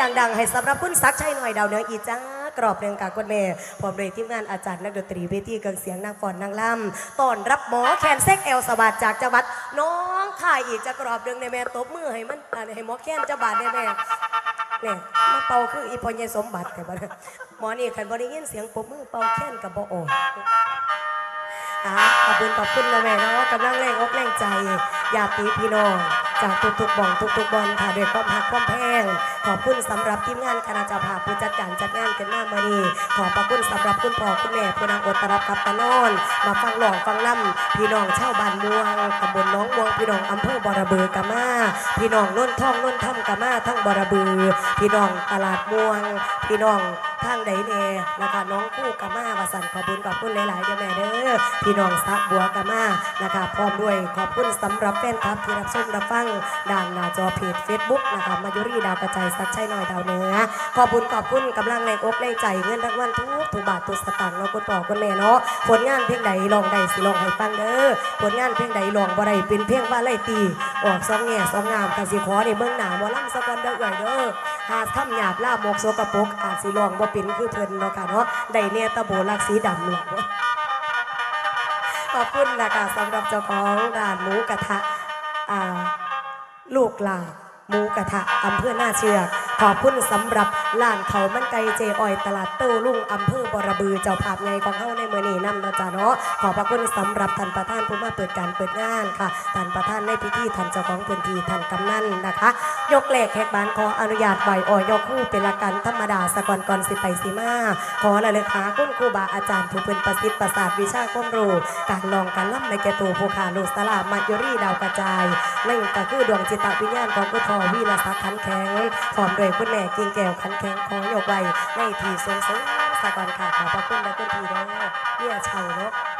ดัง ๆ ให้สำหรับคุณซักชัยหน่อยดาวเหนืออีจ้ากรอบเรืองกากคนแม่พร้อมด้วยทีมงานอาจารย์นักดนตรีเวทีเครื่องเสียงนางฟอนนางล่ำต้อนรับหมอแคนเซ็กเอลสวัสดจากจังหวัดน้องข่ายอีกจะกรอบเรืองในแม่ตบมือให้มันอ่าให้หมอแคนจะบาดได้แม่เนี่ยมาเป่าคืออีพอยายสมบัติแต่บัดนี้หมอนี่คันบ่ได้ยินเสียงปรบมือเป่าแคนกับบ่ออกอ่าขอบคุณขอบคุณนะแม่เนาะกำลังแรงอกแรงใจญาติพี่น้อง จากทุกๆบ่องทุกๆบอลค่ะด้วยความหักความแพงขอบคุณสำหรับทีมงานคณะเจ้าภาพผู้จัดการจัดงานกันมาเมื่อนี้ขอบพระคุณสำหรับคุณพ่อคุณแม่ผู้นางอดตรับกับตะนอน มาฟังหลองฟังล่ำพี่น้องชาวบ้านม่วงตำบลน้องม่วงพี่น้องอำเภอบอระเบือกะมาพี่น้องน้นท่องน้นถ้ำกะมาทั้งบอระเบือพี่น้องตลาดม่วง พี่น้อง ทางใดแน่นะคะน้องคู่กะมาวาสันขอบคุณขอบคุณหลายๆเด้อแม่เด้อพี่น้องสักบัวกะมานะคะพร้อมด้วยขอบคุณสำหรับแฟนคลับที่รับชมรับฟังด่านหน้าจอเพจ Facebook นะคะมายุรีดาวกระจายสักใชัยหน่อยดาวเนื้อขอบคุณขอบคุณกำลังแรงอกแรงใจเงินรางวัลทุกทุกบาททุกสตางค์เนาคุณพ่อคุณแม่เนาะผลงานเพลงใดลองใดสิลองให้ฟังเด้อผลงานเพลงใดลองบ่ได้เป็นเพลงว่าไล่ตีออกสองแง่สองงามกสิขอในเบื้องหน้าหมอลำสะกอนเด้อเอ่ยเด้อ หาคำหยาบล่ามกโซกะปกอาจสิลองบ่เป็นคือเพิ่นเนาะค่ะเนาะได้เนี่ยตะโบลักสีดำหลวงขอบคุณนะคะสำหรับเจ้าของร้านหมูกระทะอ่าลูกหลาหมูกระทะอำเภอหน้าเชือกขอบคุณสำหรับร้านเขามันไก่เจออยตลาดเต้าลุงอำเภอบอระบือเจ้าภาพไงของเฮาในเมื้อนี้นำนะจ๊ะเนาะขอบพระคุณสำหรับท่านประธานผู้มาเปิดการเปิดงานค่ะท่านประธานในพิธีท่านเจ้าของพื้นที่ท่านกำนันนะคะ ยกเลขแขกบ้านขออนุญาตไหวอ่อยยกคู่เป็นละกันธรรมดาสะกอนก่อนสิไปสิมาขอละเลยค่ะคุณครูบาอาจารย์ผู้เป็นประสิทธิ์ประสาทวิชาความรู้การลองการล่ำในแกตัวผู้ขาลูกสลามัจยุรีดาวกระจายนั่นก็คือดวงจิตวิญญาณของคุณพ่อวีรศักดิ์ขันแข็งพร้อมด้วยคุณแม่กิ่งแก้วขันแข็งขอยกไว้ในที่สูงสูงสะกอนค่ะขอบพระคุณและคุณทีเด้อเบี้ยเช่านาโ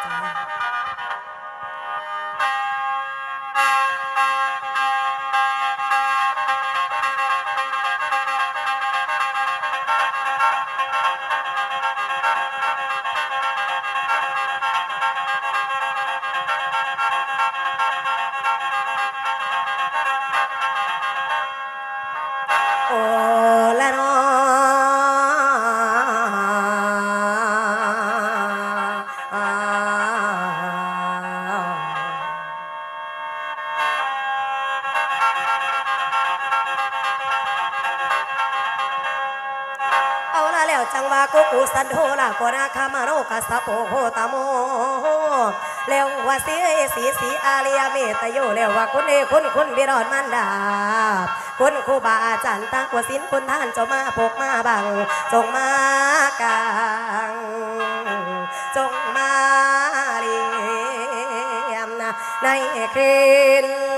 กัสสะโปโหตโมแล้วว่าสีสีสีอาเลียเมตโยแล้วว่าคุณเอคุณคุณวิรอดมันดาบคุณครูบาอาจารย์ตั้งกว่าสินคุณท่านจ้ามาพกมาบังจงมากลางจงมาเรียมนะในคืนนี้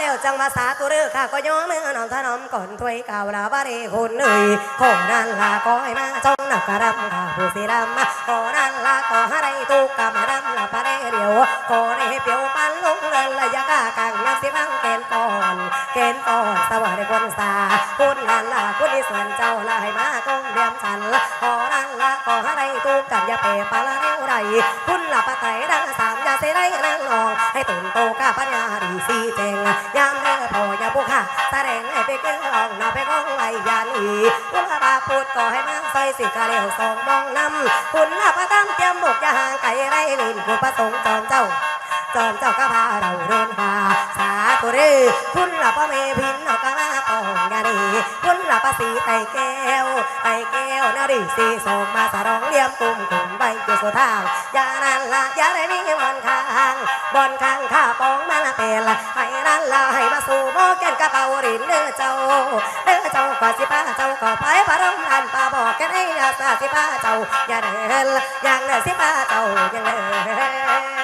แล้วจังมาสาตุเรือค่ะก็ย้อมเมื่อนองถนอมก่อนถ้วยเก่าลาบารีคุณเอ่ยขอนั่นลาก็ให้มาจงนักกระดำค่ะผู้สีดำขอนั่นลาก็ให้ได้ตุกกะมาดำละปะเดเดียวขอได้เปียวปันลงเงินละยากากังยักสิบังเกณฑ์ก่อนเกณฑ์ก่อนสวัสดีคนสาคุณนั่นลาคุณที่ส่วนเจ้าลาให้มากงเดียมฉันขอนั่นลาก็ให้ได้ตุกกันยาเปปะละเร็วไรคุณละปะไตดังสา เสได้นางนอง ให้ตุนโตกาปัญญาดีสีเจงยามเธอพออย่าบุกค่ะแสดงให้ไปเกลองนาไปก้องไว้ยานอีคุณละบาพูดก่อให้มาใส่สิกาเลวสองมองนำคุณละประตั้มเตรียมบุกย่าห่างไกลไรลินคุณประสงค์จอมเจ้า จอมเจ้าก็พาเราเดินหาสาธุรือคุณหละพ่อเมพินเอากะมาปองยาดีคุณหละภาษีไตแก้วไตแก้วนาดีสีส่งมาสรองเลี้ยมกลุ่มกลุ่มใบจุดสุทางยานันละยาได้มีบอนข้างบอนข้างข้าปองมาละเป็นละให้นันละให้มาสู่โมแกนกระเป๋ารินเด้อเจ้าเด้อเจ้าก็สิป้าเจ้าก็ไปพระรมนันป้าบอกแกให้ยาสาสิป้าเจ้าอย่าเดินอย่างเด้อสิป้าเจ้าอย่างเดิน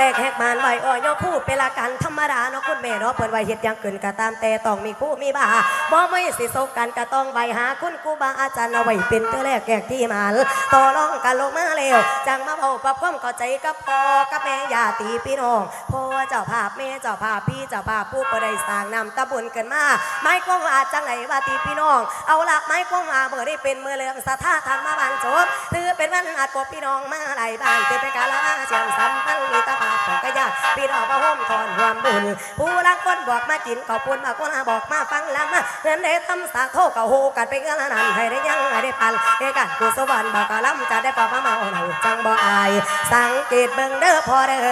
แรกแหกมานไหวอ้อยยกคู่เป็นละกันธรรมดาเนาะคุณแม่เนาะเปิดไวเฮ็ดยังเกินกะตามแต่ต้องมีคู่มีบ่าบ่ไม่สิโซกันกะต้องใบหาคุณครูบาอาจารย์เอาไว้เป็นเตอแรกแกกที่มานต่อรองกันลงมาแล้วจังมาเว้าปรับความเข้าใจกับพ่อกับแม่ญาติพี่น้องพ่อเจ้าภาพแม่เจ้าภาพพี่เจ้าภาพผู้บ่ได้สร้างนำตะบุญเกินมาไม้กวางว่าจังไหนว่าตีพี่น้อง เอาละไม้กวางว่าเมื่อได้เป็นเมื่อเรื่องสถาทานมาบานจบถือเป็นวันอาจพบพี่น้องมาหลบ้านถือเป็นกาลาเชียงสัมพันธ์มีตาภาพของกระยาพี่น้องมาห่มทอนรวมบุญผู้รักคนบอกมากินขอบคุณมาคนบอกมาฟังลำมาเงินได้ทำสาโทกับโหกันไปเงินนั้นให้ได้ยังให้ได้ปันเอกันกุศลบอกกะลำจะได้ปอบมาเมาหนังจังบ่อาย สังเกตเบิ่งเด้อพอเด้อ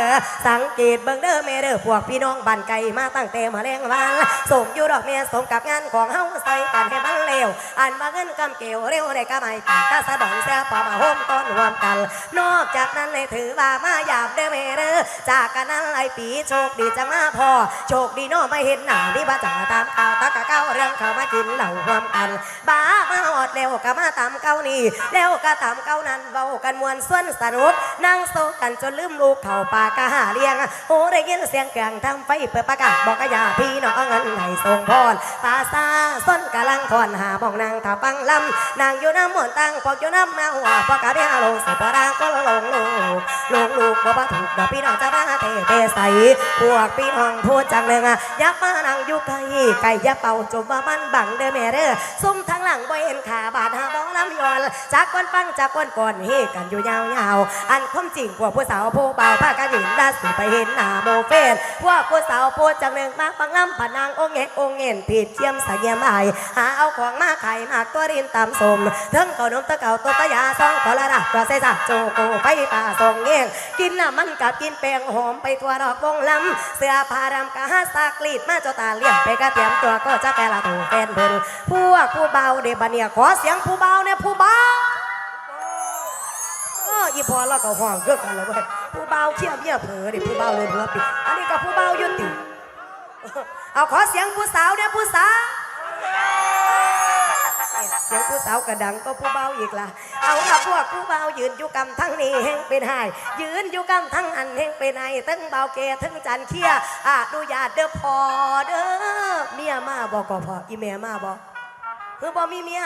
สังเกตเบิ่งเด้อแม่เด้อพวกพี่น้องบ้านไก่มาตั้งแต่มาแรงวันสมอยู่ดอกเมียสมกับงานของเฮาใส่กันให้บังเลวอันมาเงินกำเกี่ยวเร็วได้กะไม่ตากตาสะดอนเสียปอมาโฮมต้นรวมกัน นอกจากนั้นเลยถือว่ามาหยาบเด้อแม่เด้อจากกันนั้นไอปีโชคดีจังมาพอโชคดีเน้อไม่เห็นหน้านี่บ้าจ๋าตามข่าวตากะเก้าเรื่องเขามากินเหล่ารวามกันบ้ามาหอดเร็วกะมาตามเก้านี่แล้วกะตามเก้านั้นเว้ากันมวนส่วนสนุกนั่งโซกันจนลืมลูกเข่าปากกะหาเลี้ยงโอ้ได้ยินเสียงกลางทำไฟเปิดประกาศบอกกะยาพี่น้องเงินไหนทรงพรตาซาส้นกะลังทอนหาบอกนางถ้าฟังลำนางอยู่น้ำหมวนตั้งปอกอยู่น้ำมาหัวปอกกะเดียลงสิบรางก็ลงลูกลงลูกบ่บ่ถูกดอกพี่น้องจะมาเตะเตะใส่พวกพี่น้องพูดจังเลยอะยับมานั่งอยู่ไกลไก่ยับเป่าจมว่ามันบังเด้อแม่เด้อซุ่มทางหลังบ่เห็นขาบาดหาบ้องน้ำยอนจากก้นฟังจากก้นก่อนเฮกันอยู่ยาวๆอันความจริงพวกผู้สาวผู้บ่าพากันเห็นล่าสุดไปเห็นหน้าโมเฟนพวกผู้สาวพูดจังเลยมาฟังลำปะนางองเงกองเงินผิดเทียมสายเยี่ยมอายหาเอาของมาไขายมากตัวรินตามสมเทั้งเก่านมตะเก่าตัวตะยาซองขอละนะตัวเสสะโจโกไปป่าทรงเงี้ยกินน้ำมันกับกินแป้งหอมไปทั่วดอกวงลำเสื้อผ้ารำกะหาสากรีดมาเจ้าตาเลี้ยงไปกะเตรียมตัวก็จะแปลละถูแฟนเพิ่นพวกผู้เบาเดบันเนี่ยขอเสียงผู้เบาเนี่ยผู้เบาอีพอเราก็ห้องเกือกันแล้วเว้ยผู้เบาเชี่ยเมียเผลอดิผู้เบาเลยหัวปิดอันนี้ก็ผู้เบายุติเอาขอเสียงผู้สาวเนี่ยผู้สาว เสียงผู้สาวกระดังก็ผู้เบาอีกละเอาละพวกผู้เบายืนอยู่กำทั้งนี้แห่งเป็นไห้ยืนอยู่กำทั้งอันแห่งเป็นไห้ทั้งเบาเกทั้งจันเคียอะดูญาติเด้อพอเด้อเมียมาบอกก็พออีเมียมาบอกเพื่อบอกมีเมีย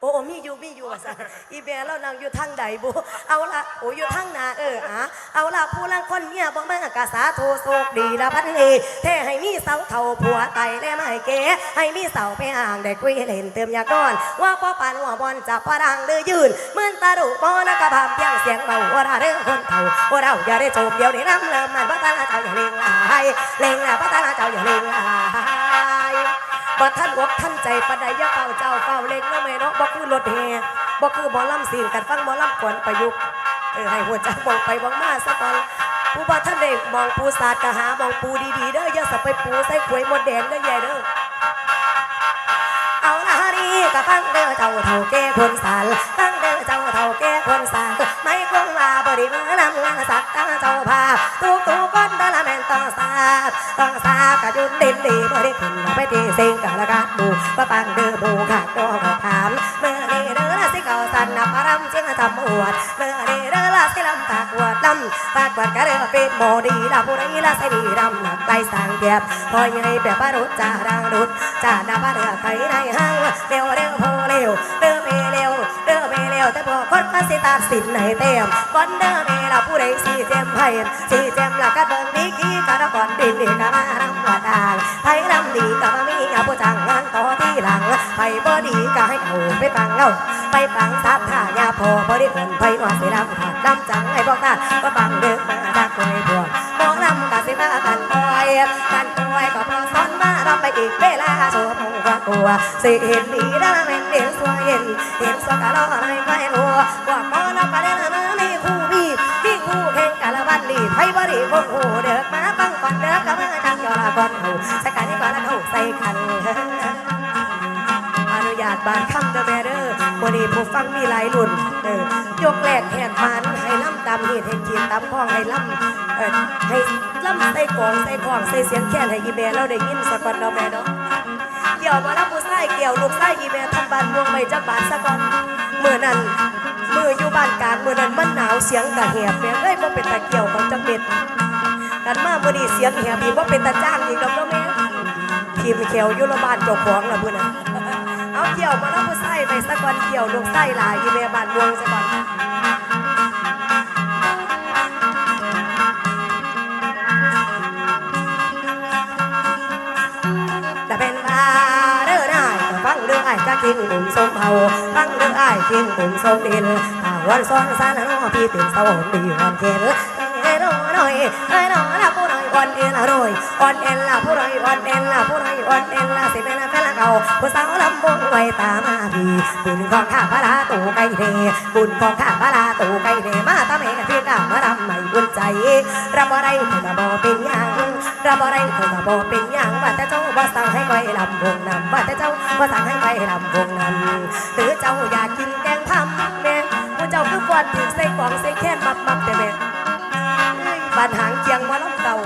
โอ้โอ้มีอยู่มีอยู่ว่าซะอีเบลเรานั่งอยู่ทางใดบุเอาละโอ้อยู่ทางหนาเอออะเอาละผู้ลังคนเมียบอกมากาสาโทโศกดีละพันนีแท้ให้มีเสาเท่าผัวไตและไม่เก๋ให้มีเสาไปห่างได้คุยเล่นเติมยากอน ว่าพ่อปานหัวบอลจับพดังเดือยืนเหมือนตาดุบอนะกระพามเพียงเสียงเบาว่าเรื่องคนเท่าว่าเราอย่าได้โจมเดียวได้น้ำเลิมมันพัฒนาเจ้าอย่าเล่งลายเล่งละพัฒนาเจ้าอย่าเล่งลาย บ่ท่านอกท่านใจปานใดยาเฝ้าเจ้าเฝ้าเล็กเนาะแม่เนาะบ่คือรถแห่บ่คือหมอลำศีลกันฟังหมอลำขวัญประยุกต์เออให้หัวใจมองไปมองมาซะก่อนผู้บ่ท่านได้มองปูศาสตร์ก็หามองปูดีๆเด้ออย่าสะไปปูใส่ขวยหมดแดงเด้อใหญ่เด้อเอาละนี่ก็ฟังเด้อเจ้าเท่าแก่คนสารฟังเด้อเจ้าเท่าแก่คนสาร ริมือนำงาสักตาเจ้าภาพทุกทุกคนเดละแม่นต้องทราบต้องทราบกะยุนดินดีบริขึ้นเราไปที่สิงกะละกะดูมาฟังเด้อบูขาดตัวเขาถามเมื่อนี้เด้อละสิเขาสันนับพรำเชียงทำอวดเมื่อนี้เด้อละสิลำตากวดลำตากวดกะเด้อป็นโมดีละผู้ใดละสิดีรำหนักไปสางเดียบพอยังไงแบบปรุจารังรุษจาดาบะเรือไกในห้างเร็วเร็วพอเร็วเด้อเมเร็ว เด้วแต่พวกคนก็สิตัดสินในเต็มก่อนเด้อเมละผู้ใดสีเจมให้สีเจมละก็เบิ่งดีกี้กะละก่อนดินดีกะมารำวัดอ่างไผรำดีกะมามีเอาผู้จ้างงานต่อที่หลังไผบ่ดีก็ให้เอาไปฟังเอาไปฟังสัทธายาพอบ่ได้เพิ่นไผว่าสิรำขาดลำจังให้บอกท่านก็ฟังเด้อมาจากคอยพวกมองลำกะสิมากันคอยกันคอยก็พอสอน มาเราไปอีกเวลาโชว์มงกว่ากลัวสิเห็นดีด้แม่นเห็นสวยเห็นเห็นสวยกะรอในไม่รัวว่าพอเราก็ได้ละมีคู่มีมีคู่แข่งกะละวันดีไผบ่ดีคงหูเด้อมาฟังก่อนเด้อก็มาจังยอละก่อนหูสกัดนี่ก่อนแล้วเขาใส่คันอนุญาตบานคำเด้อแมเด้อวันนี้ผู้ฟังมีหลายรุ่นเออยกแรกแหกมันให้ล่ำตามเหตุให้จีนตามข้องให้ล่ำเออให้ ล่ำใส่กลองใส่ข้องใส่เสียงแค้นให้อีเมลเราได้ยินสะก่อนเนาะแม่เนาะเกี่ยวมาแล้วผู้ชายเกี่ยวลูกชายอีเมลทำบานวงไปจักบาทสะก่อนมือนั้นมืออยู่บ้านกลางมือนั้นมันหนาวเสียงกระแหบแม่เอ้ยบ่เป็นตะเกี่ยวของจังเบ็ดกันมาบ่อดีเสียงแหบอีกว่าเป็นตาจ้างอีกดอกเนาะแม่ทีมเขียวอยู่ละบ้านเจ้าของล่ะพุ่นน่ะเอาเกี่ยวมาแล้วผู้ใส่ไปสักวันเกี่ยวลูกไส้หลายอยู่แม่บ้านวงซะก่อน ส้มเผาฟังเรื่องไอ้ายกินหนุ่มสมดินถ้าวันซ้อนสานน้องพี่ตื่นเศร้าดีวันเข็นเอ้ยน้อยน้อยเอ้ยน้อยละผู้น้อยอ่อนเอ็นละน้อยอ่อนเอ็นละผู้น้อยอ่อนเอ็นละผู้น้อยอ่อนเอ็นละสิเป็นแฟนละเก่าผู้สาวลำบงไว้ตามาพี่บุญของข้าพระลาตู่ไก่เดบุญของข้าพระลาตู่ไก่เดมาตาแม่พี่ก้ามาดำไม่บุญใจรับบ่ได้เธอก็บ่เป็นยัง รับบ่ได้เธอก็บ่เป็นหยังว่าแต่เจ้าบ่สั่งให้ไว้ลำวงนำว่าแต่เจ้าบ่สั่งให้ไว้ลำวงนำหรือเจ้าอยากกินแกงทำแม่ผู้เจ้าคือควรถึงใส่กล่องใส่แค้นมับมับแต่แม่บ้านหางเคียงว่าล้ำเก่า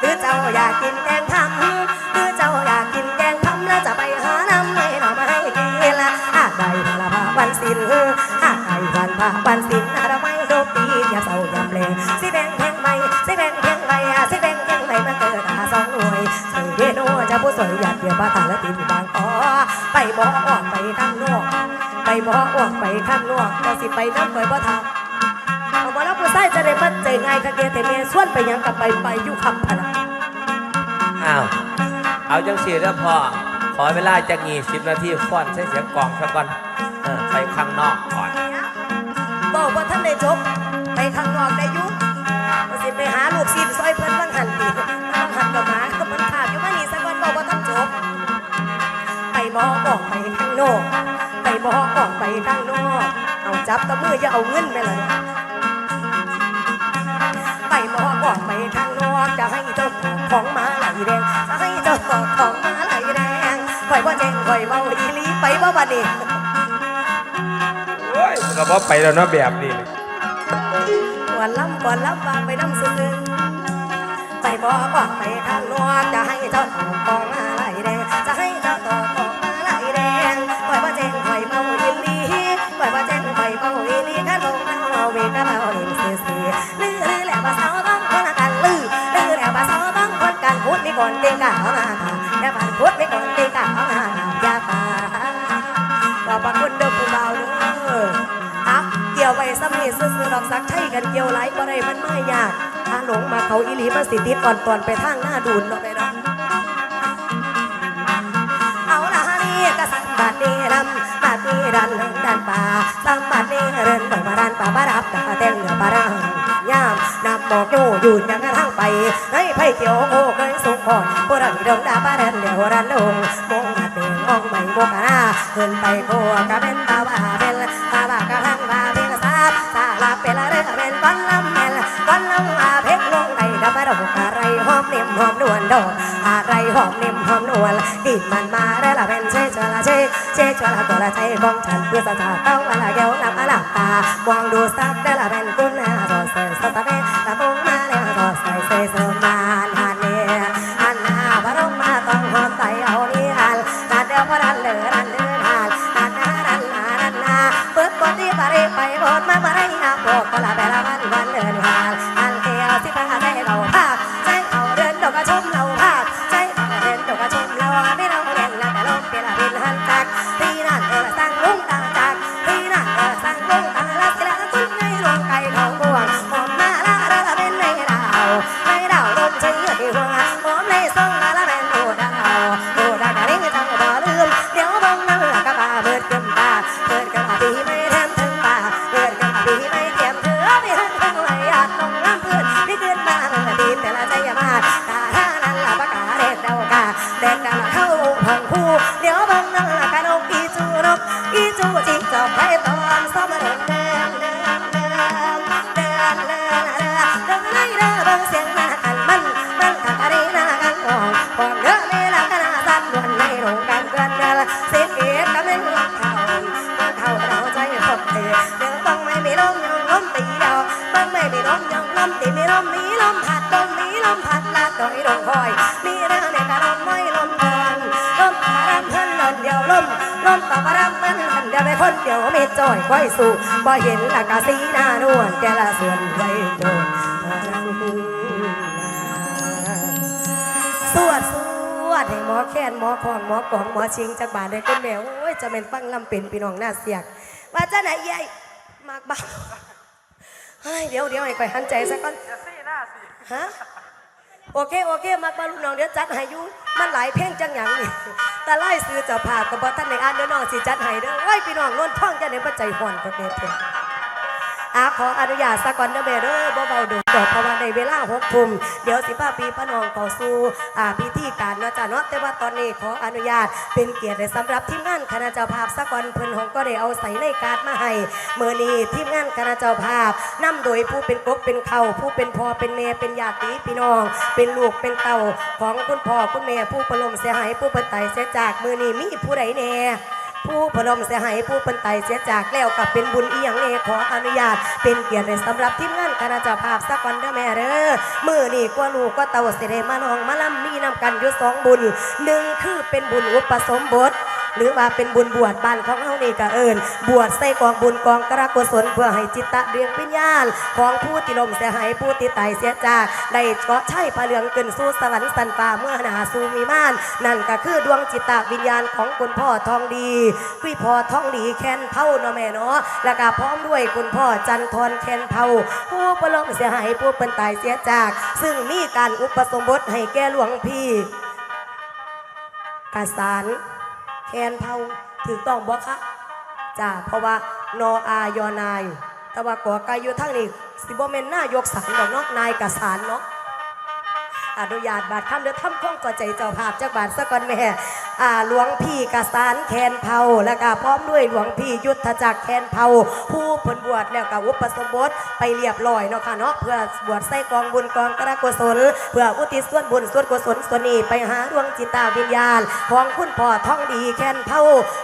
หรือเจ้าอยากกินแกงทำหรือเจ้าอยากกินแกงทำแล้วจะไปหาน้ำให้หน่อมาให้กินละอาใดพระพาวันสิ้นอาใดวันพาวันสิ้นอาไม่ สวยอยากเดียวมาตาและตินบางอ๋อไปบ่ออกไปข้างนอก ไปบ่ออกไปข้างนอกก็สิไปน้ำไปบ่ทำเอามาแล้วผู้ชายจะได้มั่นใจง่ายค่ะเดียแต่เมียส่วนไปหยังกับไปไปอยู่คำพะนะอ้าวเอาจังสีแล้วพอขอเวลาจะงีสิบนาทีฟ้อนใช้เสียงกลองซะก่อนเออไปข้างนอกก่อนบอกว่าท่านได้จบไปข้างนอกได้อยุมาสิไปหาลูกศิษย์ซอยเพิ่นบางหันตีบางหันกับหมา บอกบอกไปข้างนอกไปบอกบอกไปข้างนอก เอาจับตะมืออย่าเอาเงินไปเลยไปบอกบอกไปข้างนอกจะให้เจ้าของมาไหลแดงจะให้เจ้าของมาไหลแดงคอยว่าแจ้งคอยเมาอีหลีไปว่าวันนี้โอ้ยก็บ่ไปแล้วเนาะแบบนี้ก่อนล้ำก่อนล้ำวางไปน้ำซึ้งไปบอกบอกไปข้างนอกจะให้เจ้าของมา กันเกี่ยวไหลบ่ได้มันไม่ยากถ้าหลงมาเขาอีหลีมาสิติดก่อนตอนไปทางหน้าดูนเนาะไปเนาะเอาละนี่ก็สังบัดนี่ลำบัดนี่ดันดันป่าสังบัดนี่เรินบ่มาดันป่าบารับตาแตงเหนือปารังยามนำหมอกอยู่ยืนยังกระทั่งไปให้ไผเกี่ยวโอ้เคยสุขพรผู้รันดงดาบาเดินเดี๋ยวรันลงมองมาเตียงมองไม่มองกันหน้าขึ้นไปโคกะเป็นตาวาเป็น มันมาได้ละเป็นเชชวละเชเชชวละตัวละใจของฉันเพื่อสถาเต้ามาละแก้วน้ำมาละตามองดูสักได้ละเป็นกุณ มีลมมีลมพัดลมมีลมพัดลาต่อยดงคอย มีเรื่องในกระลมไม่ลมอ่อนลมปะรำเพิ่นเดินเดียวลมลมปะปะรำเพิ่นเดินเดียวไปคนเดียวไม่จ่อยค่อยสู่บ่เห็นละกะสีหน้านวลแกละส่วนไว้โดนรังสวดสวดให้หมอแค้นหมอคองหมอกองหมอชิงจากบ้านได้ก็แมวโอ้ยจะเป็นฟังลำเป็นพี่น้องหน้าเสียก ว่าจะไหนยายมากบ้า เฮ้ยเดี๋ยวเดี๋ยวให้ไปหันใจซะก่อนฮะโอเคโอเคมากบ้าลูกน้องเดี๋ยวจัดให้อยูมันหลายเพลงจังหยังนี่แต่ไล่ซื้อเจะผ่ากับบ่ท่านในอ่านเดี๋ยวน้องสิจัดให้เด้อโอ้ยพี่น้องนวลท่องจะได้ปัจจัยห่อนกับเด็ดเถอะ อาขออนุญาตสักก่อนเด้อแม่เด้อบ่เบาดดดอกเพราะว่าในเวลาหกทุ่มเดี๋ยวสิพาปีพระนองเข้าสู่อ่าพิธีการเนาะจ้ะเนาะแต่ว่าตอนนี้ขออนุญาตเป็นเกียรติสำหรับทีมงานคณะเจ้าภาพสักก่อนเพิ่นของก็ได้เอาใส่ในการ์ดมาให้เมื้อนี้ทีมงานคณะเจ้าภาพนำโดยผู้เป็นกกเป็นเข่าผู้เป็นพ่อเป็นแม่เป็นญาติพี่น้อง เป็นลูกเป็นเต่าของคุณพ่อคุณแม่ผู้ประลมเสียหายผู้ป็นไตเสียจากมื้อนี้มีผู้ใดแน่ ผู้พนมเสียหายผู้เป็นไตเสียจากแล้วกับเป็นบุญอีหยังเอขออนุญาต เป็นเกียรติสำหรับทีมงานคณะเจ้าภาพสักวันเด้อแม่เด้อมือนี่กว่าลูกก็เต่าเสด็มาน้องมาลำมีนำกันอยู่สองบุญหนึ่งคือเป็นบุญอุปสมบท หรือว่าเป็นบุญบวชบ้านของเฮานี่ก็เอิญบวชใส่กองบุญกองกระกุศลเพื่อให้จิตตะเรียงวิญญาณ ของผู้ที่ลมเสียหายผู้ที่ตายเสียจากได้เกาะใช่พระเหลืองขึ้นสู่สวรรค์สันฟ้าเมื่อหนาสู่มีม่าน นั่นก็คือดวงจิตตะวิญญาณของคุณพ่อทองดีคุยพ่อทองดีแค้นเผาเนาะแม่เนาะแล้วก็พร้อมด้วยคุณพ่อจันทรแค้นเผาผู้ประลมเสียหายผู้เป็นตายเสียจาก ซึ่งมีการอุปสมบทให้แก่หลวงพี่กาสาร แคนเผาถูกต้องบ่คะจ้าเพราะว่านออายอนาย แต่ว่ากอกายอยู่ทั้งนี้สิบ่แม่นหน้ายกสารดอกนอกนายกสารเนาะอนุญาตบาดคำเดือดทำข้องก่อใจเจ้าภาพจากบาทสักก่อนแม่ อ่าหลวงพี่กาสารแคนเผาแล้วก็พร้อมด้วยหลวงพี่ยุทธจักรแคนเผาผู้ผลบวชแล้วก็อุปสมบทไปเรียบร้อยเนาะค่ะเนาะเพื่อบวชใส่กองบุญกองกระกุศล เพื่ออุทิศส่วนบุญส่วนกุศลส่วนนี้ไปหาดวงจิตตาวิญญาณ ของคุณพ่อท่องดีแคนเผา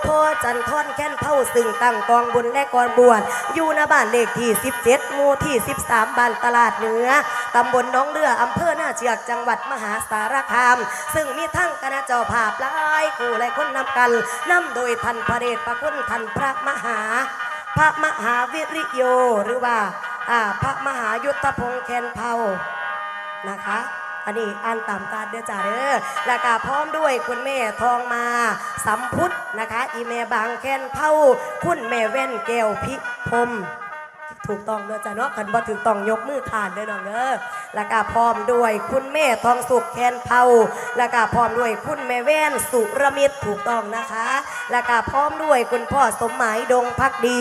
พ่อจันทอนแคนเผาซึ่งตั้งกองบุญและกองบวชอยู่ณบ้านเลขที่ 17หมู่ที่ 13 บ้านตลาดเหนือตำบลน้องเรืออำเภอน เชือกจังหวัดมหาสารคาม ซึ่งมีทั้งคณะเจ้าภาพหลายคู่หลายคนนำกันนำโดยท่านพระเดชพระคุณท่านพระมหา พระมหาวิริโยหรือว่าพระมหายุทธพงษ์แคนเผานะคะอันนี้อ่านตามการเด้อจ้าเด้อแล้วก็พร้อมด้วยคุณแม่ทองมาสัมพุทธนะคะ อีเมบางแคนเผาคุณแม่เว้นแก้วพิพมถูกต้องเด้อจ้าเนาะคันบ่ถูกต้องยกมือขานเด้อน้องเด้อ แล้วก็พร้อมด้วยคุณแม่ทองสุขแคนเผาแล้วก็พร้อมด้วยคุณแม่แว่นสุรมิตรถูกต้องนะคะ แล้วก็พร้อมด้วยคุณพ่อสมหมายดงพักดี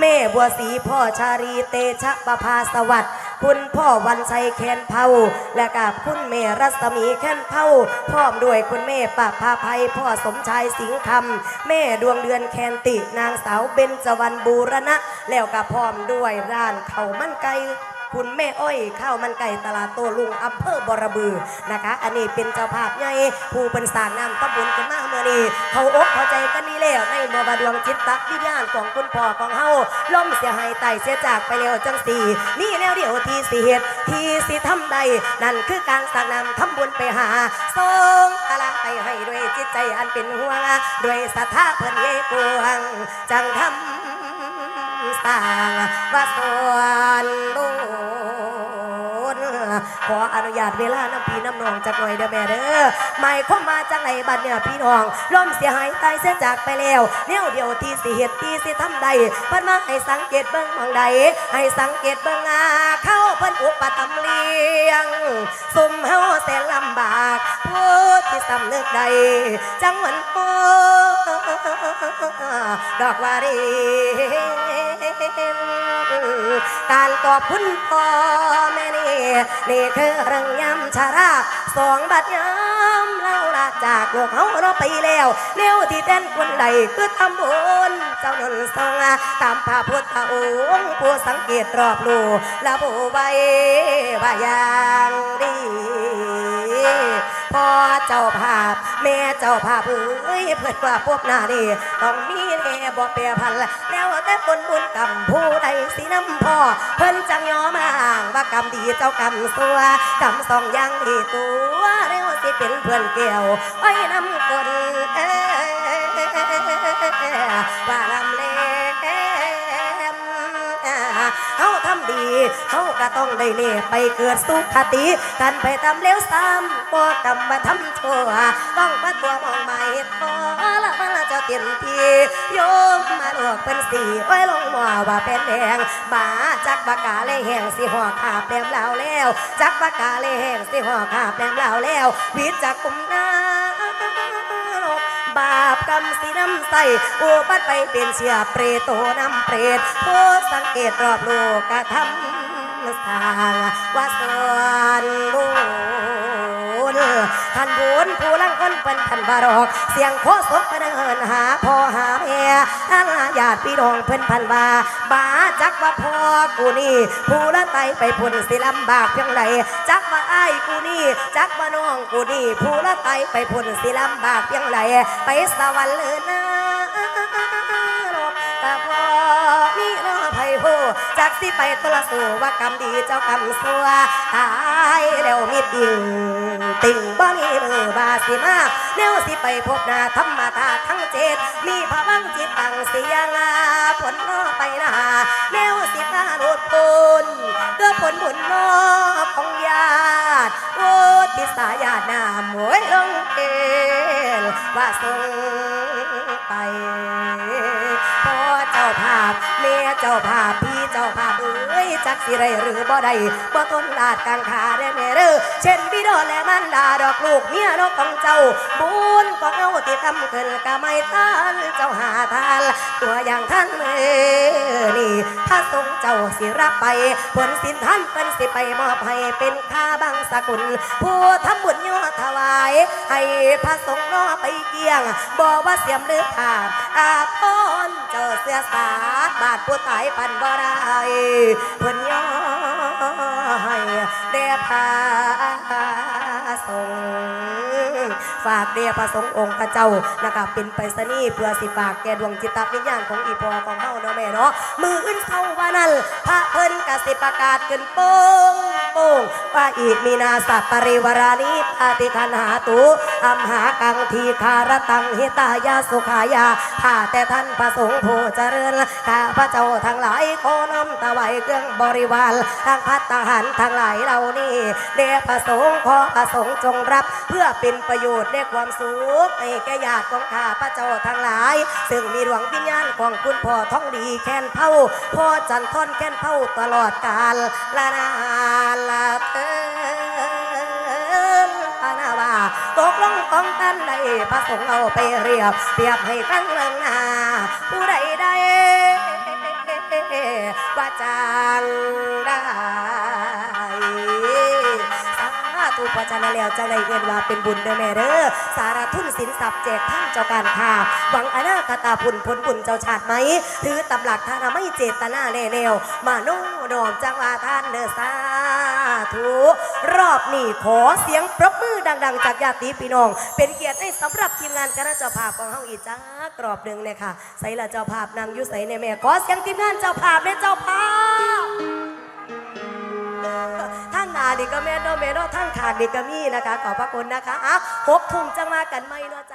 แม่บัวศรีพ่อชารีเตชะประภาสวัสดิ์คุณพ่อวันชัยแคนเผาและกับคุณแม่รัศมีแคนเผาพร้อมด้วยคุณแม่ปะพาภัยพ่อสมชายสิงห์คำแม่ดวงเดือนแคนติ นางสาวเบญจวรรณบูรณะ แล้วก็พร้อมด้วยร้านเขามันไก่ คุณแม่อ้อยข้าวมันไก่ตลาดโตลุงอำเภอบรบือนะคะ อันนี้เป็นเจ้าภาพใหญ่ผู้เป็นสางนำตำบลกันมาเมื่อนี้เขาอกเขาใจกันนี่แล้วในมอบาดวงจิตตวิญญาณของคุณพ่อของเฮาล่มเสียหายไตเสียจากไปแล้วจังสี่มีแนวเดียวที่สิเหตุที่สิทำใด นั่นคือการสางนำทำบุญไปหาส่งตลาดไปให้ด้วยจิตใจอันเป็นห่วงด้วยศรัทธาเพิ่อนเยกวงจังทำสร้างวัดสวนบุญ ขออนุญาตเวลาน้ำพี่น้ำนองจักหน่อยเด้อแม่เด้อไม่เข้ามาจากไหนบัดเนี่ยพี่น้องล้มเสียหายตายเสียจากไปแล้วแนวเดียวที่สิเหตุที่สิทำใดเพิ่นมาให้สังเกตเบิ่งมองใด ให้สังเกตเบิ่งอาเข้าเพิ่นอุปถัมภ์เลี้ยงสุมเฮาแสนลำบากผู้ที่สำนึกใด จังหวันโอดอกวารี การตอบคุณพ่อแม่นี่นี่คือเรื่องยำชาราสองบัดยำเล่าละจากโลกเขาเราไปแล้วเลี้ยวที่เต้นคนใดคือทำบุญเจ้าหนุนทรงตามพระพุทธองค์ผู้สังเกตรอบลกและผู้ไว้ว่าอย่าง พ่อเจ้าภาพ แม่เจ้าภาพเอ้ยเพื่อนว่าพวกหน้านี่ต้องมีแน่บ่เปียพันละแล้วแต่คนบุญกรรมผู้ใดสิน้ำพ่อเพิ่นจังยอมาอ้างว่ากรรมดีเจ้ากรรมสัวกรรมสองอย่างดีตัวเร็วสิเป็นเพื่อนเกี่ยวไว้น้ำคนเอ้ว่าลำเล่ เฮาทำดีเฮาก็ต้องได้เน่ไปเกิดสุขติกันไปทำเลวซ้ำบ่กำมาทำชั่วต้องมาตัวมองใหม่พอละมาเจ้าเต็มทีโยมมาลวกเป็นสีไว้ลงหม้อว่าเป็นแดงบาจักบากาเลยแห้งสิห่อขาแปมแล้วแล้ว จักบากาเลยแห้งสิห่อขาแปมแล้วแล้ววิจักกุมนาาปกรรมสีน้ำใสอุปัดไปเป็นเชียเปรตโตน้ำเปรตโพสังเกตรอบโลกกระทำสร้างว่าสวนบุญท่านบุญผู้ลังคนเป็นท่านบารอก เสียงโคศกมาเดินห ญาติพี่น้องเพิ่นพันบาบาจักว่าพ่อกูนี่ผู้ละไตไปพุ่นสิลำบากเพียงไรจักว่าอ้กูนี่จักว่าน้องกูนี่ผู้ละไตไปพุ่นสิลำบากเพียงไรไปสวรรค์เลยนะกะพอมีรอไผโหจากสิไปตละสู่ว่ากรรมดีเจ้ากรรมสัวตายแล้วมีติ่งติ่งบ่มีมือบาสิมาแนวสิไปพบหน้าธรรมตา ตมีพลังจิตตังเสียงาผลนอไปนาแนวสิพาโลดปนเก็ผลบุญนอของญาติโอ้ทิสายาตินามวยลงเกลว่าทรงไปพ่อเจ้าภาพเม่เจ้าภาพพี่เจ้าภาพ กสิไรหรือบ่ได้บ่ต้นลาดกลางขาได้แม่เด้อเช่นบิดอและมันดาดอกลูกเมียนกของเจ้า บุญของเอาที่ทำขึ้นก็ไม่ทานเจ้าหาทาน ตัวอย่างท่านเมื่อนี่ ถ้าทรงเจ้าสิรับไป ผลสินท่านเป็นสิไปมอบให้เป็นค่าบังสกุล ผู้ทำบุญยอดถวาย ให้พระสงฆ์นอไปเกี่ยงบอกว่าเสียมหรือผ่าอาพ เสียสาดบาดผู้ตายปันบ่ได้เพิ่นย่อให้เดพาสงฆ์ฝากเดียพระสงฆ์องค์พระเจ้านะครับเป็นไปสนีเพื่อสิฝากแก่ดวงจิตวิญญาณของอีพอของเฮาเนาะแม่เนาะมืออื่นเข้าว่านั้นพระเพิ่นกสิประกาศขึ้นโป้งโปงว่าอีกมีนาสัปริวารานิปาติคันหาตุอัมหากังทีคารตังหิตายาสุขายาข้าแต่ท่านพระสงฆ์ผู้เจริญข้าพระเจ้าทั้งหลายขอน้อมถวายเครื่องบริวารทั้งพัตตาหารทั้งหลายเหล่านี้เดชพระสงฆ์ขอพระสงฆ์จงรับ เพื่อเป็นประโยชน์ในความสุขให้แก่ญาติของข้าพระเจ้าทั้งหลาย ซึ่งมีดวงวิญญาณของคุณพ่อท้องดีแค้นเผาพ่อจันทอนแค้นเผาตลอดกาลละนานปานาว่าตกลงของท่านใดพระสงฆ์เอาไปเรียบเปรียบให้ตั้งเรื่องน้าผู้ใดได้ว่าจางได้สาธุพอจะนแล้วจะได้เงินว่าเป็นบุญเด้อแม่เด้อสารทุนสินทรัพย์แจกทั้งเจ้าการค้าหวังอนาคตาผุนผลบุญเจ้าชาติไหม ถือตำหลักทานาไม่เจตนาแน่แนวมาโน่ดอมจังว่าท่านเด้อสา ธุรอบนี้ขอเสียงปรบมือดัง ๆ จากญาติพี่น้อง เป็นเกียรติให้สำหรับทีมงานคณะเจ้าภาพของเฮาอีกจ้ากรอบหนึ่งเลยค่ะใส่ละเจ้าภาพนางยุใส่ในแม่ขอเสียงทีมงานเจ้าภาพในเจ้าภาพทั้งนาดีก็แม่นเนาะแม่เนาะทั้งขางดีก็มีนะคะ ขอบพระคุณนะคะอ้าหกทุ่มจะมากันไหมเนาะจ้ะ